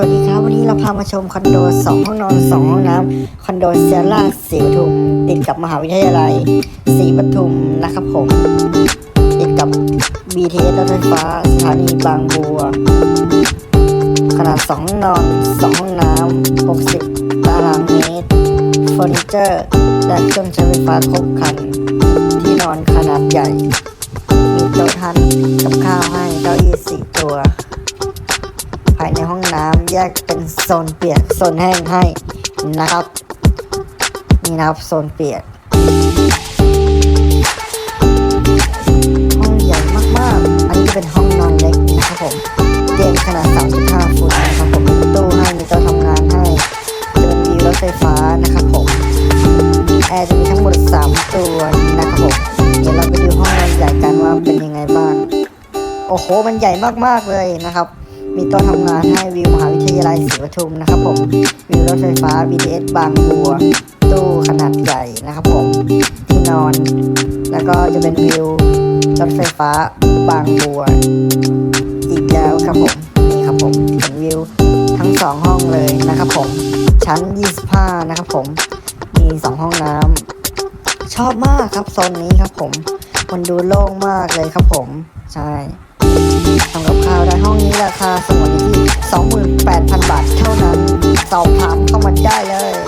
สวัสดีครับ วันนี้เราพามาชมคอนโด 2 ห้องนอน 2 ห้องน้ำคอนโดเซียร่าศรีปทุม ติดกับมหาวิทยาลัยศรีปทุมนะครับผม ติดกับ BTS รถไฟฟ้าสถานีบางบัว ขนาด 2 ห้องนอน 2 ห้องน้ำ 60 ตารางเมตรเฟอร์นิเจอร์ และเครื่องใช้ไฟฟ้าครบครัน ที่นอนขนาดใหญ่ มีโต๊ะทานกับข้าวให้เก้าอี้สี่ตัว ภายในห้องน้ำแยกเป็นโซนเปียกโซนแห้งให้นะครับ นี่นะครับโซนเปียกห้องใหญ่มากๆ อันนี้จะเป็นห้องนอนเล็กนะครับผมเตียงขนาด 3.5 ฟุตนะครับผมมีตู้ให้มีโต๊ะทำงานให้จะเป็นวิวรถไฟฟ้านะครับผมแอร์จะมีทั้งหมด 3 ตัวนะครับผมเดี๋ยวเราไปดูห้องนอนใหญ่กันว่าเป็นยังไงบ้างโอ้โห มันใหญ่มาก ๆ เลยนะครับ มีโต๊ะทำงานให้วิวมหาวิทยาลัยศรีปทุมนะครับผม วิวรถไฟฟ้า BTS บางบัว ตู้ขนาดใหญ่นะครับผม ที่นอน แล้วก็จะเป็นวิวรถไฟฟ้าบางบัว อีกแล้วครับผม นี่ครับผมเห็นวิวทั้งสองห้องเลยนะครับผม ชั้น 25 นะครับผม มีสองห้องน้ำ ชอบมากครับโซนนี้ครับผม มันดูโล่งมากเลยครับผม ใช่ทำกับข้าวได้ ได้เลย